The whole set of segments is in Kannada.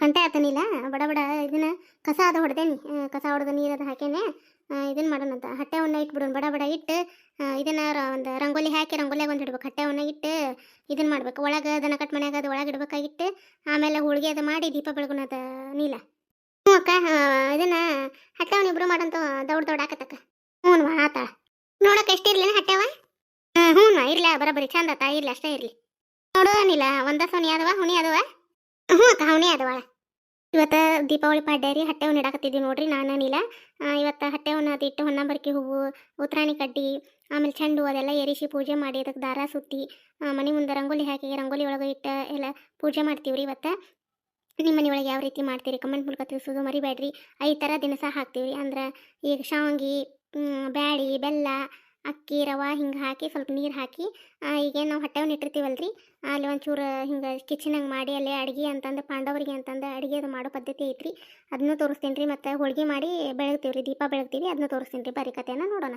ಗಂಟೆ ಆತನಿಲ್ಲ ಬಡ ಬಡ, ಇದನ್ನ ಕಸ ಅದ ಹೊಡೆದೇನಿ. ಕಸ ಹೊಡೆದ ನೀರು ಅದು ಹಾಕೇನೆ. ಇದನ್ನ ಮಾಡೋಣಂತ ಹಟ್ಟೆವನ್ನ ಇಟ್ಬಿಡೋಣ. ಬಡ ಬಡ ಇಟ್ಟು ಇದನ್ನ ಒಂದು ರಂಗೋಲಿ ಹಾಕಿ, ರಂಗೋಲಿಯಾಗ ಒಂದು ಇಡ್ಬೇಕು. ಹಟ್ಟೆವನ್ನ ಇಟ್ಟು ಇದನ್ನ ಮಾಡ್ಬೇಕು. ಒಳಗೆ ದನ ಕಟ್ ಮನ್ಯಾಗ ಅದು ಒಳಗೆ ಇಡ್ಬೇಕಾಗಿಟ್ಟು, ಆಮೇಲೆ ಹೋಳಿಗೆ ಅದು ಮಾಡಿ ದೀಪ ಬೆಳಗುಣದ ನೀಲ. ಹ್ಞೂ ಅಕ್ಕ ಇದನ್ನ ಹಟ್ಟೆವನ್ನ ಇಬ್ರು ಮಾಡಂತ ದೌಡ್ ದೌಡ್ ಹಾಕತ್ತಕ್ಕ. ಹ್ಞೂ ಆತ. ನೋಡಕ್ಕೆ ಎಷ್ಟು ಎಷ್ಟಿರ್ಲಿ ಹಟ್ಟೆವ ಹ್ಞೂ ಇರ್ಲ ಬರಬರಿ ಚಂದ ಆತ ಇರ್ಲಿ, ಅಷ್ಟೇ ಇರ್ಲಿ. ನೋಡೋನಿಲ್ಲ ಒಂದ ಸೋನಿ ಅದವ ಹುಣಿ ಅದವ ಹ್ಞೂ ಅಕ್ಕ ಹುಣಿ ಅದವ ಇವತ್ತು ದೀಪಾವಳಿ ಪಾಡ್ಯ ಹಟ್ಟೆ ಹಣ್ಣು ಇಡಾಕತ್ತಿದ್ವಿ ನೋಡ್ರಿ ನಾನು, ನೀಲ. ಇವತ್ತು ಹಟ್ಟೆ ಹಣ್ಣು ಅದು ಇಟ್ಟು ಹೊನ್ನಂಬರ್ಕಿ ಹೂವು ಉತ್ತರಾಣಿ ಕಡ್ಡಿ, ಆಮೇಲೆ ಚೆಂಡು ಅದೆಲ್ಲ ಏರಿಸಿ ಪೂಜೆ ಮಾಡಿ ಅದಕ್ಕೆ ದಾರ ಸುತ್ತಿ ಮನೆ ಮುಂದೆ ರಂಗೋಲಿ ಹಾಕಿ ರಂಗೋಲಿ ಒಳಗೆ ಇಟ್ಟು ಎಲ್ಲ ಪೂಜೆ ಮಾಡ್ತೀವ್ರಿ ಇವತ್ತು. ನಿಮ್ಮ ಮನೆ ಒಳಗೆ ಯಾವ ರೀತಿ ಮಾಡ್ತೀರಿ ಕಮೆಂಟ್ ಮೂಲಕ ತಿಳಿಸೋದು ಮರಿಬೇಡ್ರಿ ಐದು ಥರ ದಿನಸ ಹಾಕ್ತೀವಿ ಅಂದ್ರೆ ಈಗ ಶಾವಂಗಿ ಬ್ಯಾಳಿ, ಬೆಲ್ಲ ಅಕ್ಕಿ, ರವೆ ಹಿಂಗೆ ಹಾಕಿ ಸ್ವಲ್ಪ ನೀರು ಹಾಕಿ ಈಗೇನು ನಾವು ಹಟ್ಟೆವನ್ನ ರೀ ಅಲ್ಲಿ ಒಂಚೂರು ಹಿಂಗೆ ಕಿಚನಾಗ ಮಾಡಿ ಅಲ್ಲೇ ಅಡುಗೆ ಅಂತಂದು, ಪಾಂಡವರಿಗೆ ಅಂತಂದು ಅಡುಗೆ ಅದು ಮಾಡೋ ಪದ್ಧತಿ ಐತ್ರಿ. ಅದನ್ನು ತೋರಿಸ್ತೀನಿ ರೀ ಮತ್ತು ಹೋಳಿಗೆ ಮಾಡಿ ಬೆಳಗ್ತೀವಿ ರೀ ದೀಪ ಬೆಳಗ್ತೀವಿ ಅದನ್ನು ತೋರಿಸ್ತೀನಿ ರೀ ಬರೀ ಕಥೆಯನ್ನು ನೋಡೋಣ.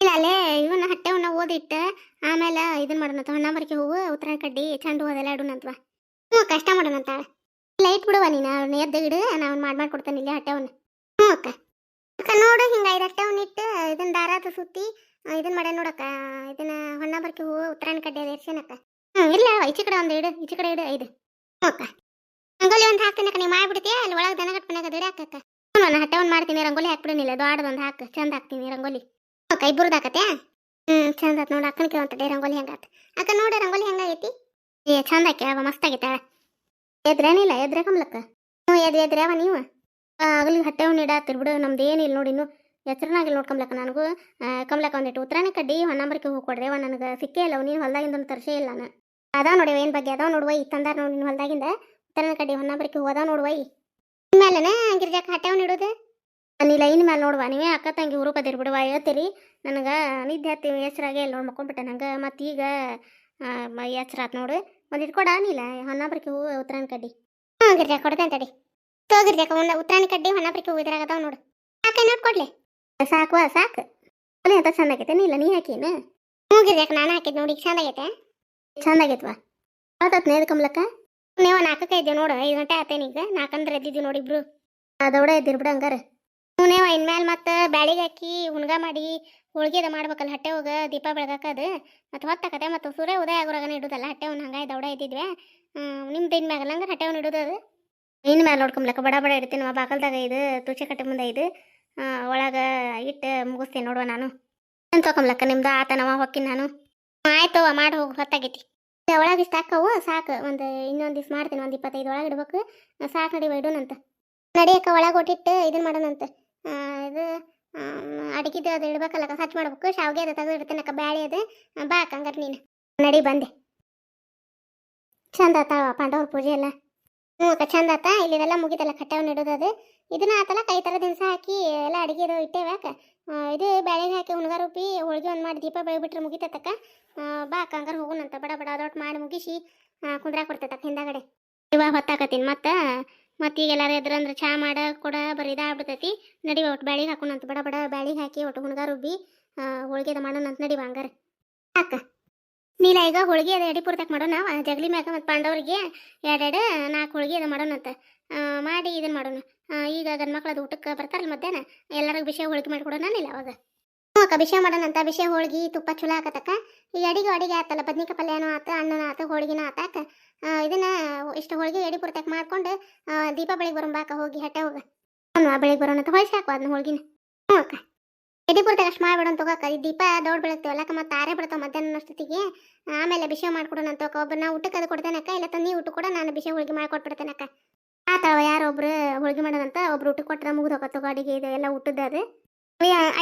ಇಲ್ಲ ಅಲ್ಲೇ ಇವನ್ನ ಹಟ್ಟೆವನ್ನ ಓದಿಟ್ಟ, ಆಮೇಲೆ ಇದನ್ನ ಮಾಡೋಣ ಹೊಣ್ಣಂಬರಿಕೆ ಹೂವು ಉತ್ತರ ಕಡ್ಡಿ, ಚೆಂಡು ಹೂವು ಅದೆಲ್ಲ ಹ್ಞೂ, ಕಷ್ಟ ಮಾಡೋಣಂತ ಇಲ್ಲ ಇಟ್ಬಿಡುವ ನೀನು, ಅವ್ನ ಎದ್ದು ಇಡು, ನಾನು ಮಾಡಿ ಮಾಡ್ಕೊಡ್ತೇನೆ ಇಲ್ಲಿ ಹಟ್ಟೆವನ್ನ ಹ್ಞೂ ಅಕ್ಕ. ಅಕ್ಕ ನೋಡು ಹಿಂಗೆ ದಾರಾದ ಸುತ್ತಿ ಇದನ್ನ ಮಾಡ ನೋಡಕ್ಕ, ಇದನ್ನ ಹೊಣ್ಣಂಬರಿಕೆ ಹೂ ಉತ್ತರಾಯಣ ಕಡ್ಡೆ ಅದು ಎರ್ಸೇನಕ್ಕ ಹ್ಞೂ ಇಲ್ಲ, ಈಚೆ ಕಡೆ ಒಂದು ಇಡು, ಈಚೆ ಕಡೆ ಇಡು, ಐದು. ಹ್ಞೂ ರಂಗೋಲಿ ಒಂದು ಹಾಕ್ತೀನಿ ಅಕ್ಕ, ನೀವು ಮಾಡ್ಬಿಡ್ತೀಯಾ ಅಲ್ಲಿ ಒಳಗೆ ದನ ಕಟ್ಪನಾಗ ಅದು ಹಾಕಕ್ಕ ಹ್ಞೂ ನಾನು ಹಟ್ಟೆ ಒಂದು ಮಾಡ್ತೀನಿ, ರಂಗೋಲಿ ಹಾಕ್ಬಿಡಿನಿಲ್ಲ ದೊಡ್ಡದೊಂದು ಹಾಕು, ಚಂದ ಹಾಕ್ತೀನಿ ರಂಗೋಲಿ. ಅಕ್ಕ ಇಬ್ಬರದ್ದು ಹಾಕತ್ತೆ ಹ್ಞೂ ಚಂದ ಆತ್ ನೋಡಿ, ಅಕ್ಕನ ಕೇಳ್ತಡೆ ರಂಗೋಲಿ ಹೆಂಗಾತು ಅಕ್ಕ, ನೋಡಿ, ರಂಗೋಲಿ ಹೆಂಗಾಗೈತಿ ಏ, ಚಂದ ಹಾಕ್ಯಾವ ಮಸ್ತ್ ಆಗೈತಾಳ ಎದ್ರೇನಿಲ್ಲ ಎದ್ರೆ ಕಮ್ಲಕ್ಕ? ಹ್ಞೂ ಎದ್ ಎದ್ರೆ ಅವ ನೀವು? ಆಗಲಿ ಹಟ್ಟೆ ಹಣ್ಣು ಇಡಾತಿರ್ ಬಿಡು ನಮ್ದು ಏನಿಲ್ಲ ನೋಡಿ ಹೆಸ್ರನಾಗಿಲ್ಲ ಕಮಲಕ್ಕ ನನಗೂ. ಕಮಲಕ್ಕ ಒಂದಿಟ್ಟು ಉತ್ತರಾಣಿ ಕಡ್ಡಿ ಹೊನ್ನಂಬರಿಕೆ ಹೂ ಕೊಡ್ರಿ ಅವ ನನಗೆ ಸಿಕ್ಕೇ ಇಲ್ಲ, ನೀನು ಹೊಲ್ದಾಗಿಂದ ತರ್ಸೇ ಇಲ್ಲ ನಾನು. ಅದಾವ ನೋಡಿ ಏನು ಬಗ್ಗೆ, ಅದಾವ ನೋಡುವ ಈ ತಂದಾರ ನೋಡಿ ನಿನ್ನ ಹೊಲ್ದಾಗಿಂದ. ಉತ್ತರಾಣಿ ಕಡ್ಡಿ ಹೊನ್ನಂಬರಿಕೆ ಹೂ ಅದಾವ ನೋಡುವ ಈ ಮೇಲೆನೇ ಗಿರ್ಜಾಕ ಹಣ್ಣು ಇಡೋದು? ನೀ ಲೈನ್ ಮೇಲೆ ನೋಡುವ, ನೀವೇ ಅಕ್ಕ ತಂಗಿ ಹುರುಪದಿರ್ ಬಿಡುವ ಹೇಳ್ತೀರಿ. ನನಗೆ ನಿದ್ದೆ ಹತ್ತಿ ಎಚ್ಚರಾಗೆ ಇಲ್ಲ ನೋಡಿ ಮಕ್ಕೊಂಡ್ಬಿಟ್ಟೆ ನಂಗೆ, ಮತ್ತು ಈಗ ಎಚ್ಚರ ಆತ್ ನೋಡು. ಒಂದು ಇಟ್ಕೊಡ ನೀಲ ಹೊನ್ನಾಬ್ರಿಕೆ ಹೂವು ಉತ್ತರಾಯಣ ಕಡ್ಡಿ. ಹ್ಞೂ ಗಿರ್ಜಾ ಕೊಡ್ತೇನೆ ತಡಿ. ತೋ ಗಿರ್ಜಾಕ ಒಂದು ಉತ್ತರಾಯಣ ಕಡ್ಡಿ ಹೊನ್ನಾಬ್ರಿಕೆ ಹೂ ಇದ್ರಾಗದಾವ ನೋಡು. ಹಾಕಿ ನೋಡ್ಕೊಡ್ಲಿ? ಸಾಕು ಸಾಕು. ಅದೇ ಅಂತ ಚಂದ ನೀ ಇಲ್ಲ ನೀ ಹಾಕಿನ ಹ್ಞೂ ಗಿರ್ಜಾಕ ನಾನು ಹಾಕಿದ್ ನೋಡಿ ಈಗ ಚಂದ ಆಗೈತೆ ಚಂದ ಆಗೈತ್ವಾ ಆತತ್ ನೇದ ಕಮ್ಲಕ್ಕ ನೀವು ನಾಲ್ಕಕ್ಕೆ ಇದ್ದೇವೆ ನೋಡು ಐದು ಗಂಟೆ ಆತೇನೆ ಈಗ? ನಾಲ್ಕಂದ್ರೆ ಎದ್ದಿದ್ದೀವಿ ನೋಡಿ ಇಬ್ರು. ಅದೌಡ ಎದ್ದಿರ್ ಬಿಡು ಹಂಗಾರೆ. ನೀವು ಇನ್ಮೇಲೆ ಮತ್ತೆ ಬ್ಯಾಳಿಗೆ ಹಾಕಿ ಹುಣ್ಗ ಮಾಡಿ ಹೋಳ್ಗೆ ಅದು ಮಾಡ್ಬೇಕಲ್ಲ ಹಟ್ಟೆ ಹೋಗ ದೀಪ ಬೆಳಗಾಕದು ಮತ್ತು ಹೊತ್ತಾಕತೆ ಮತ್ತು ಸೂರ್ಯ ಉದಯ ಆಗೋರಾಗನ ಇಡೋದಲ್ಲ ಹಟ್ಟೆ ಹಂಗಾಗಿ ದೌಡ ಇದ್ದಿದ್ವಿ ನಿಮ್ದು ಇನ್ ಮ್ಯಾಗಲ್ಲ ಹಂಗಾರೆ ಹಟ್ಟೆ ಒಂದು ಇಡೋದು ಅದು? ಇನ್ ಮ್ಯಾಲೆ ನೋಡ್ಕೊಂಬ್ಲಕ್ಕ ಬಡ ಬಡ ಇಡ್ತೀನಿ ಬಾಕಲ್ದಾಗ ಇದು ತುಚೆ ಕಟ್ಟೆ ಮುಂದೆ ಇದು ಒಳಗೆ ಇಟ್ಟು ಮುಗಿಸ್ತೀನಿ ನೋಡುವ ನಾನು. ಏನು ತೊಗೊಂಬ್ಲಕ್ಕ ನಿಮ್ದು ಆತನವ ಹೊಕ್ಕಿನ ನಾನು? ಆಯ್ತು ಮಾಡಿ ಹೋಗಿ, ಹೊತ್ತಾಗೈತಿ. ಒಳಗೆ ಇಷ್ಟು ಹಾಕವು ಸಾಕು. ಒಂದು ಇನ್ನೊಂದು ದಿವ್ಸ ಮಾಡ್ತೀನಿ, ಒಂದು ಇಪ್ಪತ್ತೈದು ಒಳಗೆ ಇಡ್ಬೇಕು. ಸಾಕು ನಡಿವ ಇಡೋಣಂತ. ನಡಿಯಕ್ಕ ಒಳಗೆ ಒಟ್ಟಿಟ್ಟು ಇದನ್ನ ಮಾಡೋಣಂತ. ಇದು ಅಡಿಗೆದು ಅದು ಇಡ್ಬೇಕಲ್ಲ ಸ್ವಚ್ಛ ಮಾಡ್ಬೇಕು. ಶಾವಿಗೆ ಅದು ತೆಗೆದು ಇಡ್ತೇನಕ್ಕ ಬ್ಯಾಳಿ ಅದು. ಬಾ ಹಂಗಾರೆ ನೀನು. ನಡಿ, ಬಂದೆ. ಚಂದ ಆತ ಪಾಂಡವ್ರ ಪೂಜೆ ಎಲ್ಲ. ಹ್ಞೂ ಅಕ್ಕ, ಚಂದ ಆತ. ಇಲ್ಲಿದೆಲ್ಲ ಮುಗಿತಲ್ಲ ಕಟ್ಟೆವನ್ನು ಇಡೋದು ಅದು. ಇದನ್ನ ಆತಲ್ಲ ಕೈ ಥರ ದಿನಸ ಹಾಕಿ ಎಲ್ಲ ಅಡಿಗೆ ಅದು ಇಟ್ಟೇವೆ ಅಕ್ಕ ಆ, ಇದು ಬ್ಯಾಳಿಗೆ ಹಾಕಿ ಹುಣ್ಗಾರ ರುಬ್ಬಿ ಹೋಳಿಗೆ ಒಂದು ಮಾಡಿ ದೀಪ ಬೆಳಗ್ಬಿಟ್ರೆ ಮುಗಿತತಕ್ಕ. ಬಾ ಅಕ್ಕ ಹಂಗಾರೆ ಹೋಗೋಣಂತ ಬಡ ಬಡ ಅದೊಟ್ಟು ಮಾಡಿ ಮುಗಿಸಿ ಕುಂದ್ರ ಕೊಡ್ತತಕ್ಕ ಹಿಂದಾಗಡೆ. ಇವಾಗ ಹೊತ್ತಾಕತ್ತೀನಿ ಮತ್ತೆ? ಮತ್ತೆ ಈಗ ಎಲ್ಲಾರು ಎದ್ರಂದ್ರೆ ಚಾ ಮಾಡ ಕೊಡ ಬರೀ ಇದಾಗ್ಬಿಡ್ತೈತಿ ನಡಿವ ಒಟ್ಟು ಬ್ಯಾಳಿಗೆ ಹಾಕೋಣಂತ ಬಡ ಬಡ ಬ್ಯಾಳಿಗೆ ಹಾಕಿ ಒಟ್ಟು ಹುಣ್ಗಾರ ರುಬ್ಬಿ ಹೋಳ್ಗೆದ ಮಾಡೋಣಂತ ನಡಿವ ಹಂಗಾರೆ. ಅಕ್ಕ ನೀಲ ಈಗ ಹೋಳಿಗೆ ಅದು ಎಡಿ ಪೂರ್ತಕ್ಕೆ ಮಾಡೋಣ ಜಗಲಿ ಮ್ಯಾಗ ಮತ್ತು ಪಾಂಡವರಿಗೆ ಎರಡೆರಡು ನಾಲ್ಕು ಹೋಳ್ಗೆ ಅದ ಮಾಡೋಣಂತ ಮಾಡಿ ಇದನ್ನ ಮಾಡೋಣ. ಈಗ ಗಂಡು ಮಕ್ಕಳದು ಊಟಕ್ಕೆ ಬರ್ತಾರಲ್ಲ ಮಧ್ಯಾಹ್ನ, ಎಲ್ಲರಿಗೂ ಬಿಸಿ ಹೋಳಿಗೆ ಮಾಡಿಕೊಡೋಣ ಇಲ್ಲ ಅವಾಗ. ಹ್ಞೂ ಅಕ್ಕ, ಬಿಸಿ ಮಾಡೋಣಂತ ಬಿಸಿ ಹೋಳಿಗೆ, ತುಪ್ಪ ಚಲೋ ಹಾಕತ್ತಕ್ಕ ಈ ಅಡಿಗೆ ಅಡಿಗೆ ಆತಲ್ಲ, ಬದ್ನಿಕಾಯಿ ಪಲ್ಯನೂ ಆತ, ಅನ್ನನ ಆತ, ಹೋಳಿಗೆನೂ ಆತಾಕ ಇದನ್ನ ಇಷ್ಟು ಹೋಳಿಗೆ ಎಡಿ ಪೂರ್ತಕ್ಕೆ ಮಾಡ್ಕೊಂಡು ದೀಪ ಬೆಳಿಗ್ಗೆ ಬರೋಣ ಬಾಕ ಹೋಗಿ ಹಟ್ಟೆ ಹೋಗ. ಅವ್ನು ಬೆಳಿಗ್ಗೆ ಬರೋಣ ಅಂತ ಹೊಯ್ಸಿ ಹಾಕುವ ಅದನ್ನ ಹೋಳಿಗೆನ. ಹ್ಞೂ ಅಕ್ಕ. ಎಡಿ ಪೂರ್ತಾಗ ಅಷ್ಟು ಮಾಡ್ಬೇಡ ಅಂತ ತಗೋಕ ಈ ದೀಪ ದೊಡ್ಡ ಬೆಳಗ್ತೀವಲ್ಲ ಅಕ್ಕ, ಮತ್ತೆ ಆರೇ ಬಿಡ್ತಾವ ಮಧ್ಯಾಹ್ನ ಅಷ್ಟೊತ್ತಿಗೆ ಆಮೇಲೆ ಬಿಸಿ ಮಾಡ್ಕೊಡೋಣ ಅಂತ. ಒಬ್ಬ ನಾ ಊಟಕ್ಕೆ ಅದು ಕೊಡ್ತೇನಕ್ಕ ಇಲ್ಲ ತಂದು ಊಟ ಕೂಡ, ನಾನು ಬಿಸಿ ಹೋಳಿಗೆ ಮಾಡ್ಕೊಟ್ಬಿಡ್ತೇನಕ್ಕ ಆತವ ಯಾರೊಬ್ರು ಹೋಳಿಗೆ ಮಾಡೋದಂತ ಒಬ್ರು ಊಟಕ್ಕೆ ಕೊಟ್ರೆ ಮುಗಿದು ಹೋಗತ್ತೋ ಅಡಿಗೆ ಇದು ಎಲ್ಲ ಊಟದ ಅದು.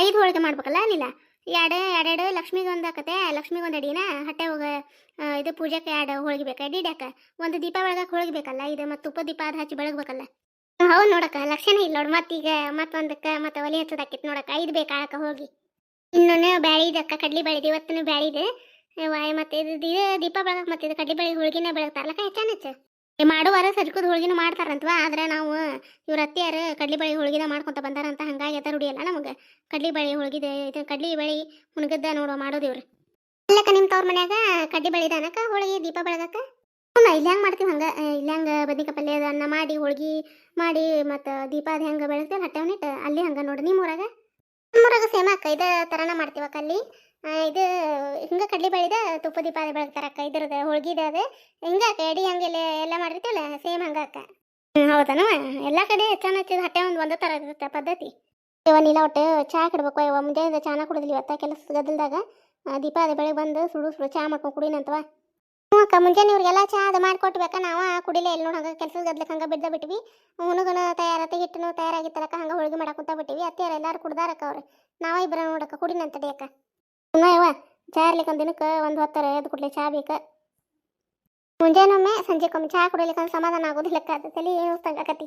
ಐದು ಹೋಳಿಗೆ ಮಾಡ್ಬೇಕಲ್ಲ ಅಲ್ಲಿಲ್ಲ ಎರಡು, ಎರಡೆರಡು ಲಕ್ಷ್ಮಿಗೆ ಒಂದು ಹಾಕತ್ತೆ, ಲಕ್ಷ್ಮಿಗೆ ಒಂದು ಅಡಿನ? ಹಟ್ಟೆ ಹೋಗ ಇದು ಪೂಜೆಗೆ ಎರಡು ಹೋಳಿಗೆ ಬೇಕಾ? ಅಡಿ ಇಡಕ್ಕ ಒಂದು ದೀಪ ಬೆಳಗಕ್ಕೆ ಹೋಳಿಗೆ ಬೇಕಲ್ಲ, ಇದು ಮತ್ತು ತುಪ್ಪ ದೀಪ ಅದು ಹಚ್ಚಿ ಬೆಳಗ್ಬೇಕಲ್ಲ. ಹೌದು ನೋಡಕ್ಕ, ಲಕ್ಷಣ ಇಲ್ಲ ನೋಡು ಮತ್ತೀಗ ಮತ್ತೊಂದಕ್ಕೆ ಮತ್ತೆ ಒಲೆ ಹಚ್ಚೋದಾಕಿತ್ತು ನೋಡಕ್ಕ, ಐದು ಬೇಕು ಆಳಕ್ಕ ಹೋಗಿ ಇನ್ನೊಂದು ಬ್ಯಾಳಿ ಇದಕ್ಕ, ಕಡ್ಲಿ ಬೆಳೆದು ಇದೆ ವಾಯ್, ಮತ್ತೆ ಇದು ದೀಪ ಬೆಳಗಕ್ಕೆ ಮತ್ತೆ ಇದು ಕಡ್ಲಿ ಬೆಳೆ ಹೋಳಿಗೆನ ಬೆಳಗ್ತಾರಲ್ಲ ಹೆಚ್ಚಾನ ಹೆಚ್ಚು ಮಾಡುವಾರ ಸಜ್ಕದ ಹೋಳಿಗೆನೂ ಮಾಡ್ತಾರಂತವ? ಆದ್ರೆ ನಾವು ಇವ್ರ ಅತ್ತಿಯಾರು ಕಡ್ಲಿ ಬಳಿ ಹೋಳಿಗೆದ ಮಾಡ್ಕೊಂತ ಬಂದಾರಂತ ಹಂಗಾಗಿ ಅದ ರೂಢಿ ಅಲ್ಲ ನಮಗೆ. ಕಡ್ಲಿ ಬಳಿ ಹೋಳಿಗೆದ, ಇದು ಕಡ್ಲಿ ಬಳಿ ಹುಣಗದ್ದ ನೋಡುವ ಮಾಡೋದು ಇವ್ರು. ಅಲ್ಲಕ್ಕ ನಿಮ್ಮ ತವ್ರ ಮನ್ಯಾಗ ಕಡ್ಲಿ ಬಳಿ ಇದಾನಕ್ಕ ಹೋಳಿಗೆ ದೀಪ ಬೆಳಗಕ್ಕ? ಹ್ಞೂ ಇಲ್ಲಿ ಹೆಂಗೆ ಮಾಡ್ತೀವಿ ಹಂಗೆ? ಇಲ್ಲಿ ಹೆಂಗೆ ಬದ್ನಿಕಾಯಿ ಪಲ್ಯ ಅನ್ನ ಮಾಡಿ ಹೋಳಿಗೆ ಮಾಡಿ ಮತ್ತು ದೀಪ ಅದು ಹೆಂಗೆ ಬೆಳಗ್ತೀವಿ ಹಟ್ಟೆ ಹೊನಿಟ್ಟು ಅಲ್ಲಿ ಹಂಗೆ ನೋಡಿ ನಿಮ್ಮ ಊರಾಗ? ನಮ್ಮೂರಾಗ ಸೇಮ್ ಅಕ್ಕ, ಇದೇ ಥರನ ಮಾಡ್ತೀವಿ ಅಕ್ಕ ಅಲ್ಲಿ. ಇದು ಹಿಂಗೆ ಕಡ್ಲಿ ಬೆಳೆದ, ತುಪ್ಪ ದೀಪ ಅದು ಬೆಳಗ್ತಾರ ಅಕ್ಕ ಇದ್ರದ್ದು ಹೋಳ್ಗಿದ ಅದು. ಹಿಂಗೆ ಅಕ್ಕ, ಎಡಿ, ಹಂಗೆ ಎಲ್ಲ ಮಾಡಿರ್ತೀವಲ್ಲ ಸೇಮ್ ಹಂಗೆ ಅಕ್ಕ. ಹ್ಞೂ ಹೌದನವ? ಎಲ್ಲ ಕಡೆ ಹೆಚ್ಚಾನ ಹಚ್ಚಿದ, ಹೊಟ್ಟೆ ಒಂದು ಒಂದೇ ಥರ ಇರುತ್ತೆ ಪದ್ಧತಿ. ಇವ ನೀಲ ಒಟ್ಟು ಚಹಾ ಕಿಡ್ಬೇಕು ಇವ ಮುಂಜಾನೆ ಚಹಾ ಕುಡಿದ್ಲಿ ಇವತ್ತ ಕೆಲಸ ಗದ್ದಲ್ದಾಗ. ದೀಪ ಅದು ಬೆಳಗ್ಗೆ ಬಂದು ಸುಡು ಸುಡು ಚಾ ಮಾಡ್ಕೊಂಡು ಕುಡಿನಂತವ ಅಕ್ಕ ಮುಂಜಾನೆ ಇವ್ರಿಗೆಲ್ಲ ಚಾ ಅದು ಮಾಡ್ಕೊಟ್ಬೇಕಾ ನಾವು ಕುಡಿಲೇ ಇಲ್ಲ ನೋಡಿ, ಹಂಗೆ ಕೆಲಸದ ಗದ್ಲಕ್ಕೆ ಹಂಗೆ ಬಿದ್ದ ಬಿಟ್ವಿ ಹುಣಗನ ತಯಾರತ್ತೆ ಹಿಟ್ಟನು ತಯಾರಾಗಿತ್ತಲಕ್ಕ, ಹಂಗೆ ಹೋಳಿಗೆ ಮಾಡಕ್ಕೆ ಕೂತ ಬಿಟ್ಟಿವಿ. ಅತ್ತೆಯರ ಎಲ್ಲಾರು ಕುಡ್ದಾರಕ್ಕ ಅವ್ರು. ನಾವ ಇಬ್ಬರ ನೋಡಕ್ಕ ಕುಡಿನಂತ ಅಕ್ಕ. ಸುಮ್ಮನೆ ಯವ್ವ ಚಾ ಇರ್ಲಿಕ್ಕೆ ದಿನಕ್ಕೆ ಒಂದು ಹೊತ್ತರ ಎದ್ದು ಕುಡ್ಲಿ ಚಾ ಬೇಕ. ಮುಂಜಾನೊಮ್ಮೆ ಸಂಜೆಕೊಮ್ಮೆ ಚಾ ಕುಡಿಲಿಕ್ಕೆ ಸಮಾಧಾನ ಆಗೋದಿಲ್ಲಕ್ಕ, ಅದು ತಲೆ ಆಕತಿ.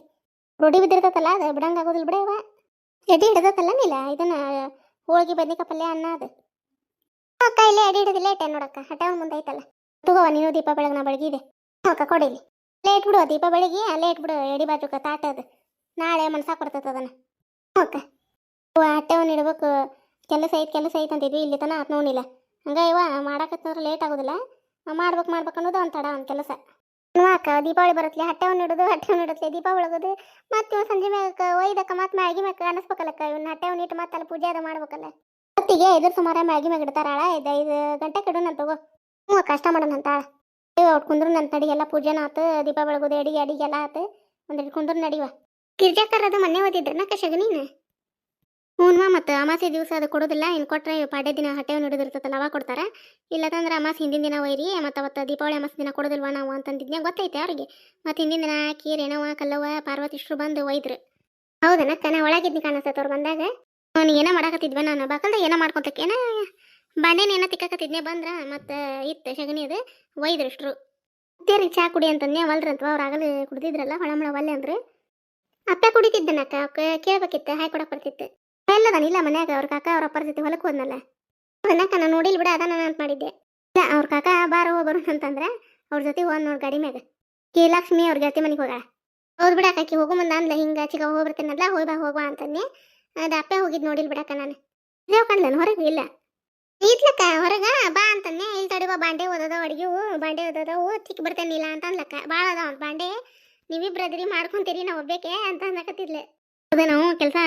ರೂಢಿ ಬಿದ್ದಿರ್ತೈತಲ್ಲ, ಅದು ಬಿಡಂಗೆ ಆಗೋದಿಲ್ಲ ಬಿಡವ ಎಡಿ ಹಿಡ್ದತ್ತಲ್ಲ ನೀಲ, ಇದನ್ನ ಹೋಳಿಗೆ, ಬದ್ನಿಕಾಯಿ ಪಲ್ಯ ಅನ್ನ ಅದು. ಅಕ್ಕ, ಇಲ್ಲೇ ಎಡಿ ಹಿಡಿದಿಲ್ಲ, ಇಟ್ಟೆ ನೋಡಕ್ಕ, ಹಠ ಮುಂದೆ ಐತಲ್ಲ. ತಗೋ ನೀನು ದೀಪ ಬೆಳಗ್ನ ಬೆಳಗಿದೆ ಅಕ್ಕ ಕೊಡಿಲಿ ಲೇಟ್ ಬಿಡು, ದೀಪ ಬೆಳಗ್ಗೆ ಲೇಟ್ ಇಟ್ಬಿಡು ಎಡಿ ಬಾಜುಕ ತಾಟ ಅದು. ನಾಳೆ ಮನ್ಸಾ ಅದನ್ನ. ಹ್ಞೂ ಅಕ್ಕ ಇವ ಹೊಟ್ಟೆವನ್ನ ಇಡ್ಬೇಕು. ಕೆಲಸ ಐತೆ ಕೆಲಸ ಐತೆ ಅಂತಿದ್ವಿ, ಇಲ್ಲಿ ತನ ಆತ್ ನೋಡಿಲ್ಲ ಹಂಗ ಇವ ಮಾಡಾಕತ್ತಂದ್ರೆ ಲೇಟ್ ಆಗೋದಿಲ್ಲ ಮಾಡ್ಬೇಕು ಮಾಡ್ಬೇಕು ಅನ್ನೋದು ಒಂದು ತಡ, ಒಂದು ಕೆಲಸ. ಅಕ್ಕ, ದೀಪಾವಳಿ ಬರತ್ಲೆ ಹಟ್ಟೆವನ್ನ ಇಡೋದು ಹಟ್ಟೆವನ್ನ ಇಡುತ್ತೆ ದೀಪ ಬೆಳಗೋದು ಮತ್ತೆ ಇವ್ ಸಂಜೆ ಮ್ಯಾಗ ಒಯ್ದಕ್ಕ ಮತ್ತೆ ಮ್ಯಾಗಿ ಮ್ಯಾಗ ಕಾಣಿಸ್ಬೇಕಲ್ಲಕ್ಕ, ಇವ್ನ ಹಟ್ಟೆವನ್ನ ಇಟ್ಟು ಮತ್ತೆ ಅಲ್ಲಿ ಪೂಜೆ ಅದು ಮಾಡ್ಬೇಕಲ್ಲ. ಹೊತ್ತಿಗೆ ಇದ್ರ ಸುಮಾರ ಮ್ಯಾಗಿ ಮ್ಯಾಗ ಇಡ್ತಾರ ಆಳ, ಐದು ಗಂಟೆ ಕೆಡೋಣ ತಗೋ. ಹ್ಞೂ ಕಷ್ಟ ಮಾಡೋಣ ಅಂತ ಅವ್ರು ಕುಂದ್ರು ನನ್ನ ತಡಿ ಎಲ್ಲ ಪೂಜೆನ ಆತು, ದೀಪ ಬೆಳಗೋದು, ಅಡಿಗೆ ಎಲ್ಲ ಆತು. ಒಂದೆರಡು ಕುಂದ್ರು ನಡಿವ ಗಿರ್ಜಾಕರ್ ಅದು ಮೊನ್ನೆ ಓದಿದ್ರನ ಕಶಗನೀನು ಹ್ಞೂ ಮತ್ತು ಅಮಾಸೆ ದಿವಸ ಅದು ಕೊಡೋದಿಲ್ಲ ಇನ್ನು ಕೊಟ್ಟರೆ ಪಾಡ್ಯ ದಿನ ಹಟ್ಟೆವ್ ಹಿಡಿದಿರ್ತೈತಲ್ಲ ಅವಾಗ ಕೊಡ್ತಾರೆ. ಇಲ್ಲದಂದ್ರೆ ಅಮಾಸೆ ಹಿಂದಿನ ದಿನ ಒಯ್ರಿ, ಮತ್ತು ಅವತ್ತು ದೀಪಾವಳಿ ಅಮಾಸೆ ದಿನ ಕೊಡೋದಿಲ್ವಾ ನಾವು ಅಂತಂದಿದ್ದೆ ಗೊತ್ತೈತೆ ಅವ್ರಿಗೆ. ಮತ್ತು ಹಿಂದಿನ ದಿನ ಆಕಿ ರೇಣವ ಕಲ್ಲವ್ವ ಪಾರ್ವತಿಷ್ಟ್ರು ಬಂದು ಒಯ್ದ್ರು. ಹೌದನಕ್ಕ, ನಾ ಒಳಗಿದ್ನಿ ಕಾಣಿಸ್ತೈತೆ ಅವ್ರು ಬಂದಾಗ. ಅವ್ನು ಏನೋ ಮಾಡಕತ್ತಿದ್ವ ನಾನು? ಬಾಕಲ್ದ ಏನೋ ಮಾಡ್ಕೊತಕ್ಕೆ ಬಾಂಡೆನ ಏನೋ ತಿಕ್ಕಕತ್ತಿದ್ನೆ, ಬಂದ್ರ ಮತ್ತೆ ಇತ್ತು ಸಗಣಿ ಅದು, ಒಯ್ದ್ರಷ್ಟ್ರು. ತೇರಿ ಚಾ ಕುಡಿ ಅಂತಂದೆ ಅವಲ್ರಿ ಅಂತ ಅವ್ರ ಆಗಲೇ ಕುಡ್ದಿದ್ರಲ್ಲ ಹೊಳಮಳ ಒಲ್ಲೆ ಅಂದ್ರೆ. ಅಪ್ಪ ಕುಡಿತಿದ್ದನಕ್ಕ ಕೇಳ್ಬೇಕಿತ್ತ, ಹಾಯ್ ಕೊಡಕ್ ಬರ್ತಿತ್ತು. ಇಲ್ಲ ಮನ್ಯಾಗ, ಅವ್ರ ಕಾಕ ಅವ್ರ ಅಪ್ಪರ ಜೊತೆ ಹೊಲಕ್ಕೆ ಹೋದ್ನಲ್ಲ. ಅದನ್ನಕ್ಕ ನಾನು ನೋಡಿಲ್ ಬಿಡ ಅದ ನಾನು ಅಂತ ಮಾಡಿದ್ದೆ. ಇಲ್ಲ, ಅವ್ರ ಕಾಕ ಬಾರ ಹೋಗ್ಬರು ಅಂತಂದ್ರೆ ಅವ್ರ ಜೊತೆ ಹೋದ್ ನೋಡ್ ಗಾಡಿ ಮ್ಯಾಗ. ಕೆ ಲಕ್ಷ್ಮಿ ಅವ್ರ ಗೆಳತಿ ಮನೆಗೆ ಹೋಗ ಹೌದ್ ಬಿಡ ಆಕಿ ಹೋಗು ಮುಂದ ಅಂದ್ಲ, ಹಿಂಗ ಚಿಗ ಹೋಗ್ಬರ್ತೀನಲ್ಲ ಹೋಗಿ ಬಾ ಹೋಗುವ ಅಂತಂದೆ ಅದು ಅಪ್ಪ ಹೋಗಿದ್ ನೋಡಿಲ್ ಬಿಡಕ್ಕ ನಾನು. ಇದೇ ಕಣ್ಲನ್ ಹೊರಗೆ, ಇಲ್ಲ. ಇದ್ಲಕ್ಕ ಹೊರಗ? ಬಾ ಅಂತಂದೆ. ಇಲ್ಲಿ ಬಾ, ಬಾಂಡೆ ಓದದ ಅಡಿಗೆವು ಬಾಂಡೆ ಓದೋದವು ತಿಕ್ ಬರ್ತೇನಿಲ್ಲ ಅಂತ ಅನ್ಲಕ್ಕ ಭಾಳ ಅದಾವ ಬಾಂಡೆ. ನೀವಿಬ್ರದ್ರಿ ಮಾಡ್ಕೊಂತೀರಿ ನಾವು ಒಬ್ಬೇಕೆ ಅಂತ ಅನ್ನಕತ್ತಿದ್ಲೆ ಹೌದ ನಾವು ಕೆಲಸ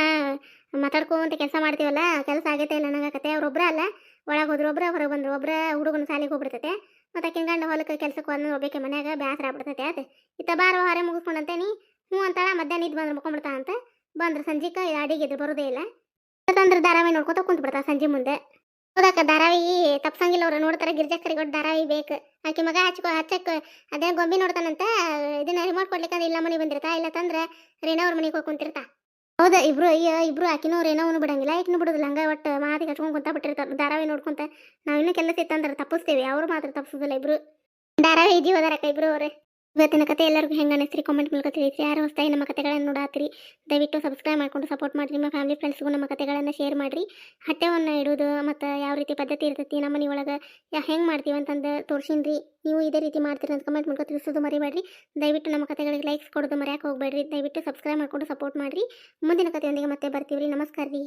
ಮಾತಾಡ್ಕೊಂತ ಕೆಲಸ ಮಾಡ್ತೀವಲ್ಲ, ಕೆಲಸ ಆಗೈತೆ ಇಲ್ಲ ಅನ್ನಕತ್ತೆ ಅವ್ರೊಬ್ರ ಅಲ್ಲ, ಒಳಗೆ ಹೋದ್ರು ಒಬ್ರ, ಹೊರಗೆ ಬಂದ್ರು ಒಬ್ರ, ಹುಡುಗನ ಸಾಲಿಗೆ ಹೋಗ್ಬಿಡ್ತೈತೆ. ಮತ್ತೆ ಆಕಿನ ಗಂಡ ಹೊಲಕ್ಕೆ ಕೆಲ್ಸಕ್ಕೆ ಹೋದ್ನ ಒಬ್ಬೇಕೆ ಮನ್ಯಾಗ ಬೇಸರ ಆಗ್ಬಿಡ್ತೈತೆ. ಆತ, ಇತ್ತ ಬಾರ ಹಾರೆ ಮುಗಿಸ್ಕೊಂಡಂತೇನಿ ಹ್ಞೂ ಅಂತಾಳ, ಮಧ್ಯಾಹ್ನ ಇದ್ದು ಬಂದ್ರೆ ಮುಕೊಂಡ್ಬಿಡ್ತಾ ಅಂತ. ಬಂದ್ರೆ ಸಂಜೆಗೆ ಅಡಿಗೆ ಎದ್ದು ಬರೋದೇ ಇಲ್ಲ. ಅಂದ್ರೆ ಧಾರಾವಾಹಿ ನೋಡ್ಕೊತ ಕುಂತ ಬಿಡ್ತಾ ಸಂಜೆ ಮುಂದೆ. ಹೌದಕ್ಕ ಧಾರಾವಾಹಿ ತಪ್ಸಂಗಿಲ್ಲ ಅವ್ರು. ನೋಡ್ತಾರೆ ಗಿರ್ಜಕ್ಕರಿಗೆ ಒಟ್ಟು ಧಾರಾವಾಹಿ ಬೇಕು. ಆಕೆ ಮಗ ಹಚ್ಕೊ ಹಚ್ಚಕ್ಕೆ ಅದೇ ಗೊಂಬೆ ನೋಡ್ತಾನಂತ, ಇದನ್ನ ರಿಮೋಟ್ ಕೊಡ್ಲಿಕ್ಕೆ ಇಲ್ಲ ಮನೆ ಬಂದಿರ್ತಾ, ಇಲ್ಲ ತಂದ್ರೆ ಅವ್ರ ಮನೆಗೆ ಹೋಗಿ ಕುಂತಿರ್ತಾ ಹೌದಾ, ಇಬ್ರು, ಅಯ್ಯ, ಇಬ್ರು, ಆಕಿನೂ ರೇಣವನು ಬಿಡಂಗಿಲ್ಲ ಆಕಿನೂ ಬಿಡುದಿಲ್ಲ. ಹಂಗ ಒಟ್ಟು ಮಾತಿಗೆ ಹಚ್ಕೊಂಡು ಕುಂತ ಬಿಟ್ಟಿರ್ತಾರೆ ಧಾರಾವಾಹಿ ನೋಡ್ಕೊಂತ ನಾವು ಇನ್ನೂ ಕೆಲಸ ಇತ್ತಂದ್ರೆ ತಪ್ಪಿಸ್ತೇವೆ. ಅವ್ರು ಮಾತ್ರ ತಪ್ಪಿಸೋದಿಲ್ಲ ಇಬ್ರು. ಧಾರಾವಾಹಿ ಜೀವ ಅದಾರಕ್ಕ ಇಬ್ರು ಅವ್ರೆ. ಇವತ್ತಿನ ಕತೆ ಎಲ್ಲರಿಗೂ ಹೆಂಗೆ ಅನಿಸ್ತೀರಿ? ಕಾಮೆಂಟ್ ಮೂಲಕ ತಿಳಿಸಿ ಯಾರು ಹೊಸದಾಗಿ ನಮ್ಮ ಕತೆಗಳನ್ನು ನೋಡಾತ್ರಿ, ದಯವಿಟ್ಟು ಸಬ್ಸ್ಕ್ರೈಬ್ ಮಾಡ್ಕೊಂಡು ಸಪೋರ್ಟ್ ಮಾಡಿರಿ. ನಿಮ್ಮ ಫ್ಯಾಮಿಲಿ ಫ್ರೆಂಡ್ಸ್ಗೂ ನಮ್ಮ ಕತೆಗಳನ್ನು ಶೇರ್ ಮಾಡಿರಿ. ಹಟ್ಟೆವನ್ನು ಇಡೋದು ಮತ್ತು ಯಾವ ರೀತಿ ಪದ್ಧತಿ ಇರ್ತೈತಿ, ನಮ್ಮ ಮನೆ ಒಳಗೆ ಯಾ ಹೆಂಗೆ ಮಾಡ್ತೀವಿ ಅಂತಂದು ತೋರಿಸಿನ್ರಿ. ನೀವು ಇದೇ ರೀತಿ ಮಾಡ್ತೀರಿ ಅಂತ ಕಮೆಂಟ್ ಮೂಲಕ ತಿಳಿಸೋದು ಮರಿಬೇಡ್ರಿ. ದಯವಿಟ್ಟು ನಮ್ಮ ಕತೆಗಳಿಗೆ ಲೈಕ್ಸ್ ಕೊಡೋದು ಮರ್ಯಾಕೆ ಹೋಗಬೇಡ್ರಿ. ದಯವಿಟ್ಟು ಸಬ್ಸ್ಕ್ರೈಬ್ ಮಾಡ್ಕೊಂಡು ಸಪೋರ್ಟ್ ಮಾಡಿರಿ. ಮುಂದಿನ ಕಥೆಯೊಂದಿಗೆ ಮತ್ತೆ ಬರ್ತೀವಿ ರೀ ನಮಸ್ಕಾರ ರೀ